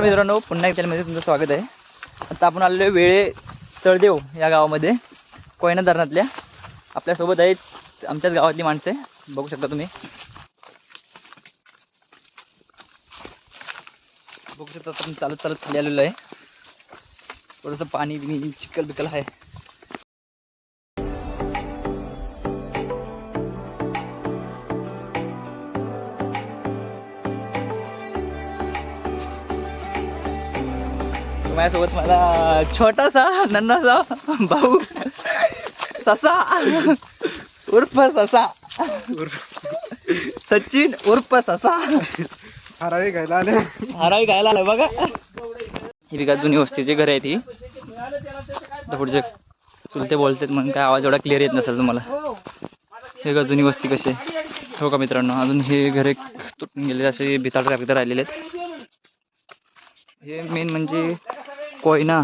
मित्रांनो पुन्हा विचारमध्ये तुमचं स्वागत आहे. आता आपण आलेलो वेळे तळदेव या गावामध्ये कोयना धरणातल्या. आपल्यासोबत आहेत आमच्याच गावातली माणसे बघू शकता तुम्ही. बघू शकता आपण चालत चालत खाली आलेलो आहे. थोडंसं पाणी बिनी चिखल बिकल आहे. माझ्यासोबत मला छोटासा नन्नासा भाऊ ससा उर्फ ससा. सचिन उर्फ ससा. हराळी घ्यायला आले. हराळी गायला आलाय बघा. ही बिका जुनी वस्तीची घर आहे ती पुढचे चुलते बोलतात म्हणून काय आवाज एवढा क्लिअर येत नसेल तुम्हाला. हे का जुनी वस्ती कशी हो का मित्रांनो अजून हे घरे तुटून गेले असे कापिता राहिलेले आहेत. हे मेन म्हणजे कोयना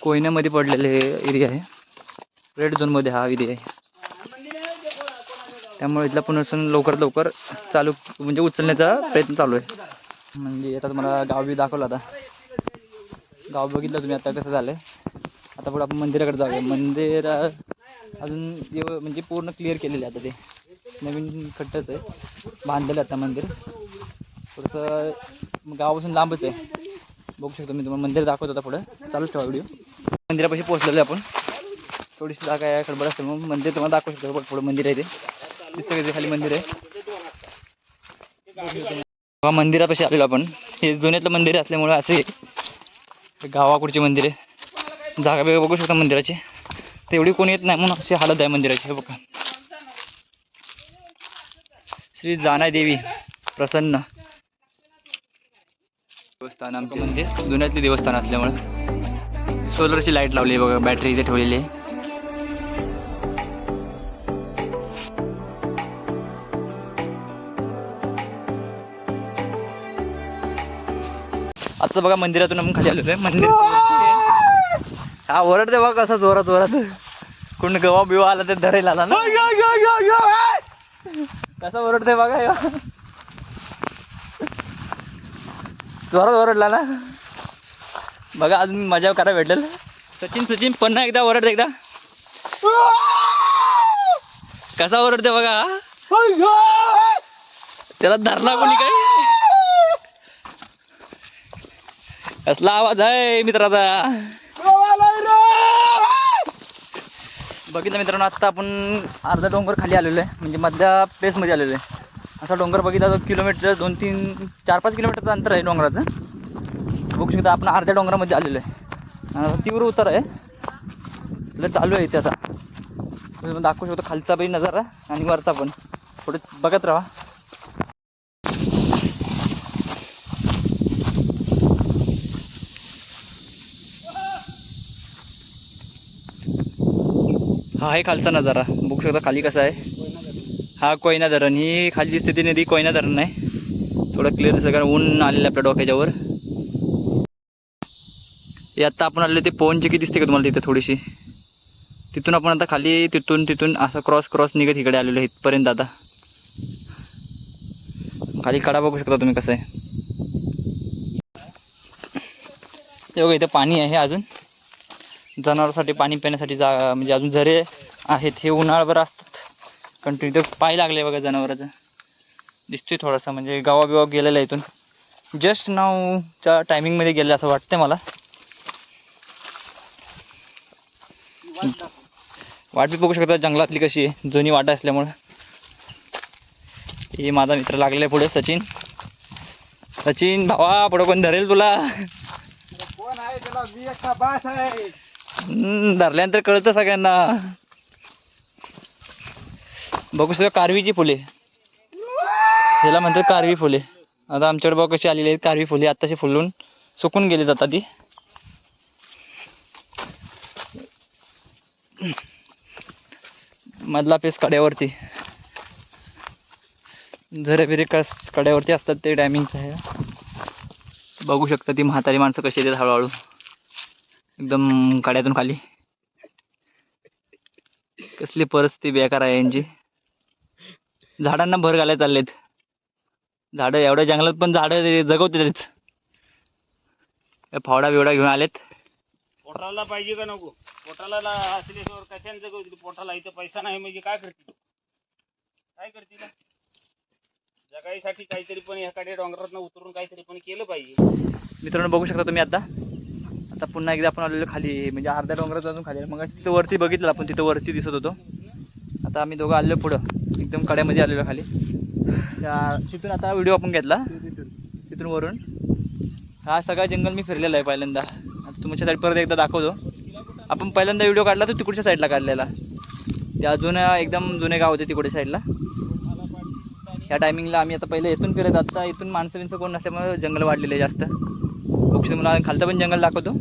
कोयन्यामध्ये पडलेले हे एरिया आहे. रेड झोनमध्ये हा एरिया आहे. त्यामुळे इथला पुनर्वसन लवकरात लवकर चालू म्हणजे उचलण्याचा प्रयत्न चालू आहे. म्हणजे आता तुम्हाला गाव बी दाखवलं आता. गाव बघितलं तुम्ही आता कसं झालं आहे आता पुढे आपण मंदिराकडे जाऊया. मंदिर अजून एव- म्हणजे पूर्ण क्लिअर केलेलं आहे आता ते. नवीन खड्डच आहे. बांधलेलं आहे आता मंदिर. थोडंसं गावापासून लांबच आहे. बघू शकतो मी तुम्हाला मंदिर दाखवतो आता पुढे. चालूच ठेवा व्हिडिओ मंदिरापाशी पोहोचलेलो आपण. थोडीशी जागा आहे खडबड असते मग मंदिर तुम्हाला दाखवू शकतो. पुढं मंदिर आहे ते. दिसतं का खाली मंदिर आहे? बघा, मंदिरापाशी आलेलो आपण. हे जुन्यातलं मंदिर असल्यामुळे असे हे गावाकडचे मंदिर आहे. जागा वेगळं बघू शकता मंदिराची. तेवढी कोणी येत नाही म्हणून अशी हालत आहे मंदिराची. हे बघा. श्री जाना देवी प्रसन्न. देवस्थान आमचे मंदिर जुन्यातले देवस्थान असल्यामुळे. सोलरची लाइट लावली बघा बॅटरी इथे ठेवलेली आहे. आता बघा मंदिरातून आपण खाली आलेलो आहे मंदिर हा ओरडते बघा कसा जोरात जोरात. कोण गवा बिवा आला तर धरायला आला ना. कसा ओरडते बघा ह्यो. जोरात ओरडला ना. बघा अजून मजा करायला भेटेल. सचिन सचिन पुन्हा एकदा ओरडते एकदा. कसा ओरडते बघा त्याला धरला कोणी काय? कसला आवाज आहे मित्राचा? बघितलं मित्रांनो आत्ता आपण अर्धा डोंगर खाली आलेलो आहे. म्हणजे मधल्या प्लेसमध्ये आलेलो आहे. असा डोंगर बघितला तर किलोमीटर दोन तीन चार पाच किलोमीटरचं अंतर आहे डोंगराचं. बघू शकता आपण अर्ध्या डोंगरामध्ये आलेलो आहे. तीव्र उतार आहे. लय चालू आहे इथे आता. तुम्ही दाखवू शकतो खालचा पण नजारा आणि वरचा पण. थोडे बघत राहा. हा आहे खालचा नजारा. बघू शकता खाली कसा आहे. हा कोयना धरण ही खाली स्थिती नदी कोयना धरण आहे. थोडं क्लिअर दिसलं कारण ऊन आलेलं आपल्या डोक्याच्यावर. हे आत्ता आपण आलेलो ते पवन चक्की दिसते का तुम्हाला तिथे थोडीशी? तिथून आपण आता खाली तिथून तिथून असं क्रॉस क्रॉस निघत इकडे आलेलो आहे इथपर्यंत आता. खाली कडा बघू शकता तुम्ही कसं आहे. हे बघा इथं पाणी आहे अजून. जनावरांसाठी पाणी पिण्यासाठी जा म्हणजे अजून झरे आहेत हे उन्हाळभर असतात कंटिन्यू ते पाय लागले बघा जनावराचं. दिसतोय थोडासा म्हणजे गावा बिवा गेलेला आहे इथून. जस्ट नावच्या टायमिंगमध्ये गेलं असं वाटतंय मला. वाट बी बघू शकता जंगलातली कशी आहे. जुनी वाट असल्यामुळं. हे माझा मित्र लागले पुढे सचिन. सचिन भावा पुढे कोण धरेल तुला? कोण आहे धरल्यानंतर कळतं सगळ्यांना. बघू शकता कारवीची फुले. ह्याला म्हणतात कारवी फुले. आता आमच्याकडे बघ कशी आलेली आहेत कारवी फुले. आत्ताशी फुलून सुकून गेली जातात ती. मधला पेस कड्यावरती. झरे बिरे कस कड्यावरती असतात ते टायमिंगचं आहे. बघू शकता ती म्हातारी माणसं कशी येतात हळूहळू. एकदम काड्यातून खाली. कसली परिस्थिती बेकार आहे यांची. झाडांना भर घालायला चाललेत. झाडं एवढ्या जंगलात पण झाडं जगवते हे फावडा बिवडा घेऊन आलेत. पोटाला पाहिजे का नको? पोटाला ला- असल्याशिवाय कशांचं गं- पोटाला इथं पैसा नाही म्हणजे काय करतील काय करतील जगाईसाठी काहीतरी पण एखाद्या डोंगरातनं उतरून काहीतरी पण केलं पाहिजे. मित्रांनो बघू शकता तुम्ही आता. आता पुन्हा एकदा आपण आलेलो खाली म्हणजे अर्ध्या डोंगरात अजून खाली. मग तिथं वरती बघितलं आपण तिथं वरती दिसत होतो. आता आम्ही दोघं आलेलो पुढं. एकदम कड्यामध्ये आलेलो खाली. त्या तिथून आता व्हिडिओ आपण घेतला. तिथून वरून. हा सगळा जंगल मी फिरलेला आहे पहिल्यांदा. आता तुमच्या साईड परत एकदा दाखवतो. आपण पहिल्यांदा व्हिडिओ काढला तो तिकडच्या साईडला काढलेला. ते अजून एकदम जुने गाव होते तिकडच्या साईडला त्या टायमिंगला आम्ही आता पहिले इथून फिरत आता इथून माणसं बिनसं कोण नसल्यामुळे जंगल वाढलेले आहे जास्त. बघू शकतो मला खालचं पण जंगल दाखवतो.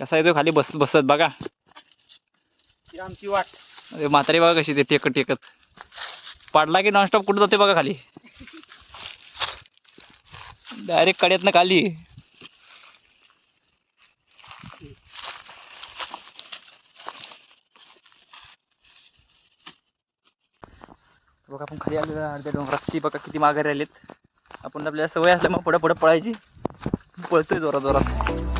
कसा येतो खाली बसत बसत बघा. आमची वाट. अरे म्हातारी बघा कशी ते टेकत टेकत. पाडला की नॉनस्टॉप कुठं जाते बघा खाली. डायरेक्ट कड्यातनं खाली. बघा आपण खाली आलेलो अर्ध्या डोंगरात. ती बघा किती मागे राहिलेत आपण आपल्याला सवय असल्यामुळे पुढे पुढे पळायची. पळतोय जोरात जोरात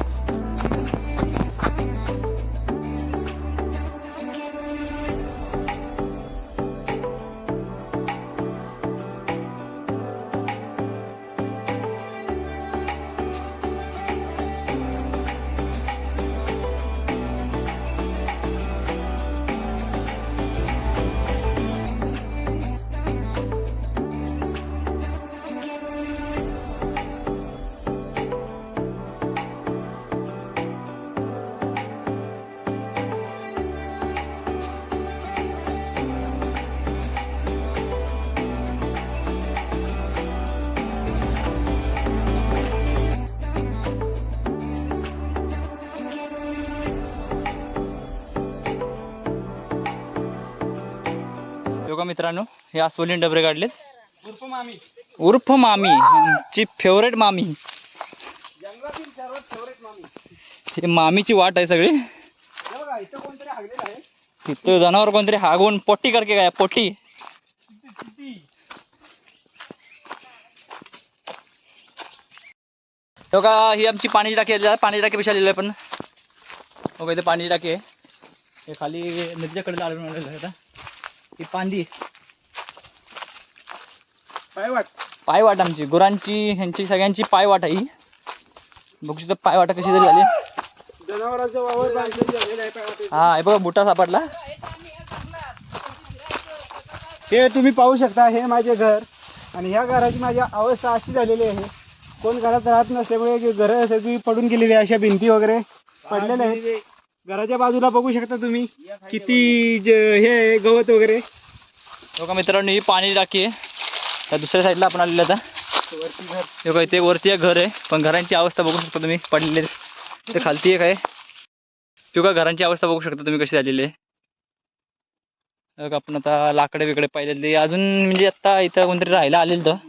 योगा मित्रांनो हे अस्वलीन डबरे काढलेत. उर्फ मामी. उर्फ मामी ची फेवरेट मामी. हे मामीची वाट आहे सगळी. बघा तिथं जनावर कोणतरी हागवून पोटी करके काय पोटी किती? बघा ही आमची पाण्याची टाकी आहे पाण्याची टाकी पेक्षा आलेली आहे पण. बघा इथे पाण्याची टाकी आहे. हे खाली नदीच्या कडेला आढळून आलेलं आहे आता. ही पांदी. काय वाट. पायवाट आमची. गुरांची ह्यांची सगळ्यांची पायवाट आहे ही. बघू शकता पायवाटा कशी तरी झाली. जनावरांचा वावर हा हे बघा बुटा सापडला. हे तुम्ही पाहू शकता हे माझे घर. आणि ह्या घराची माझी अवस्था अशी झालेली आहे. कोण घरात राहत नसल्यामुळे घरं सगळी पडून गेलेली आहे अशा भिंती वगैरे पडलेल्या आहेत. घराच्या बाजूला बघू शकता तुम्ही. किती ज- हे गवत वगैरे. बघा मित्रांनो ही पाणी टाकी आहे. त्या दुसऱ्या साईडला आपण आलेलं आता. हे बघा इथे वरती एक घर आहे. पण घरांची अवस्था बघू शकता तुम्ही. पडलेले ते खालती एक आहे. ते बघा घरांची अवस्था बघू शकता तुम्ही कशी झालेली आहे. हे बघा आपण आता लाकडे बिकडे पाहिलेली. अजून म्हणजे आता इथं कोणतरी राहायला आलेलं तर